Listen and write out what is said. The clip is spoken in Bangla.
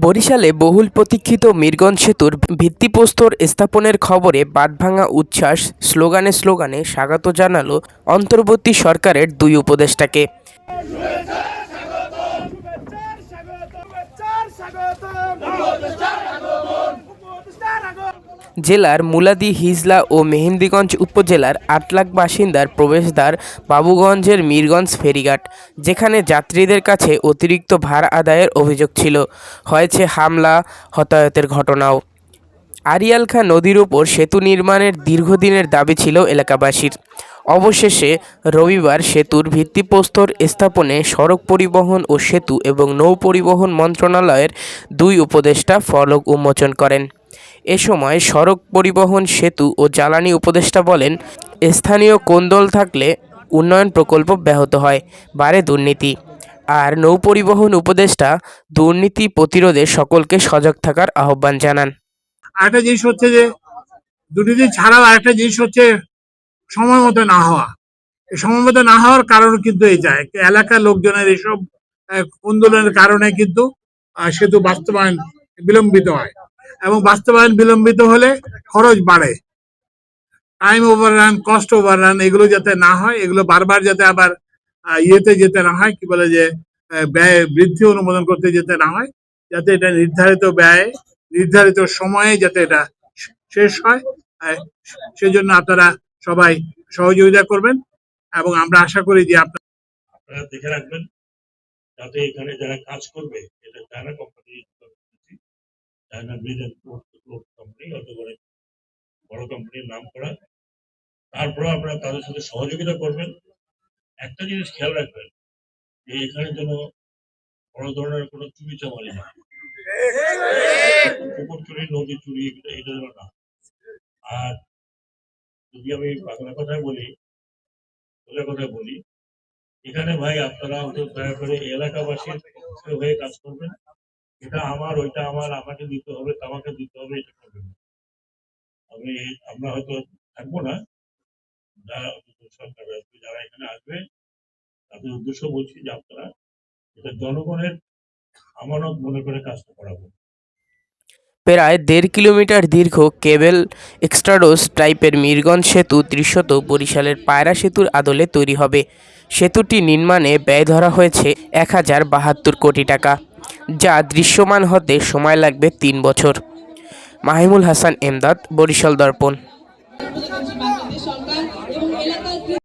বরিশালে বহুল প্রতীক্ষিত মিরগঞ্জ সেতুর ভিত্তিপ্রস্তর স্থাপনের খবরে বাঁধভাঙা উচ্ছ্বাস স্লোগানে স্লোগানে স্বাগত জানালো অন্তর্বর্তী সরকারের দুই উপদেষ্টাকে। জেলার মুলাদি, হিজলা ও মেহেন্দিগঞ্জ উপজেলার আট লাখ বাসিন্দার প্রবেশদ্বার বাবুগঞ্জের মিরগঞ্জ ফেরিঘাট, যেখানে যাত্রীদের কাছে অতিরিক্ত ভাড়া আদায়ের অভিযোগ ছিল। হয়েছে হামলা, হতাহতের ঘটনাও। আরিয়াল খাঁ নদীর ওপর সেতু নির্মাণের দীর্ঘদিনের দাবি ছিল এলাকাবাসীর। অবশেষে রবিবার সেতুর ভিত্তিপ্রস্তর স্থাপনে সড়ক পরিবহন ও সেতু এবং নৌ পরিবহন মন্ত্রণালয়ের দুই উপদেষ্টা ফলক উন্মোচন করেন। এ সময় সড়ক পরিবহন সেতু ও জ্বালানি উপদেষ্টা বলেন, স্থানীয় কোন্দল থাকলে উন্নয়ন প্রকল্প ব্যাহত হয় বাড়ে দুর্নীতি। আর নৌ পরিবহন উপদেষ্টা দুর্নীতি প্রতিরোধে সকলকে সজাগ থাকার আহ্বান জানান। আরেকটা জিনিস হচ্ছে যে, দুর্নীতি ছাড়াও আরেকটা জিনিস হচ্ছে সময় মতো না হওয়া। সময় মতো না হওয়ার কারণ কিন্তু এই যায়। এলাকার লোকজনের এইসব আন্দোলনের কারণে কিন্তু সেতু বাস্তবায়ন বিলম্বিত হয়। এবং বাস্তবায়ন বিলম্বিত হলে খরচ বাড়ে। টাইম ওভাররান কস্ট ওভাররান এগুলো যাতে না হয়, এগুলো বারবার যাতে আবার ইয়েতে যেতে না হয়, কি বলে যে ব্যয় বৃদ্ধি অনুমোদন করতে যেতে না হয়, যাতে এটা নির্ধারিত ব্যয়ে, নির্ধারিত সময়ে যাতে এটা শেষ হয় সেজন্য আপনারা সবাই সহযোগিতা করবেন এবং আমরা আশা করি যে আপনারা দেখে রাখবেন, যাতে এখানে যারা কাজ করবে, এটা China company China bridge company অত করে বড় কোম্পানির নাম করা। তারপরে আপনারা তাদের সাথে সহযোগিতা করবেন। একটা জিনিস খেয়াল রাখবেন, যে এখানে যেন বড় ধরনের কোনো চুরি চামারি না পুকুর চুরি, নদী চুরি, এটা যেন না আর যদি আমি বাংলা কথায় বলি, সোজা কথায় বলি, এখানে ভাই আপনারা অন্তত দয়া করে এলাকাবাসীর হয়ে কাজ করবেন। এটা আমার, ওইটা আমার, আমাকে দিতে হবে তামাকে দিতে হবে, এটা করবেন না। আমি, আমরা হয়তো থাকব না। যারা সরকার আসবে যারা এখানে আসবে, তাদের উদ্দেশ্য বলছি যে আপনারা এটা জনগণের আমানত মনে করে কাজটা করাবো। প্রায় দেড় কিলোমিটার দীর্ঘ কেবেল এক্সট্রাডোস টাইপের মিরগঞ্জ সেতু দৃশ্যত বরিশালের পায়রা সেতুর আদলে তৈরি হবে। সেতুটি নির্মাণে ব্যয় ধরা হয়েছে এক হাজার বাহাত্তর কোটি টাকা। যা দৃশ্যমান হতে সময় লাগবে তিন বছর। মাহিমুল হাসান এমদাদ বরিশাল দর্পণ।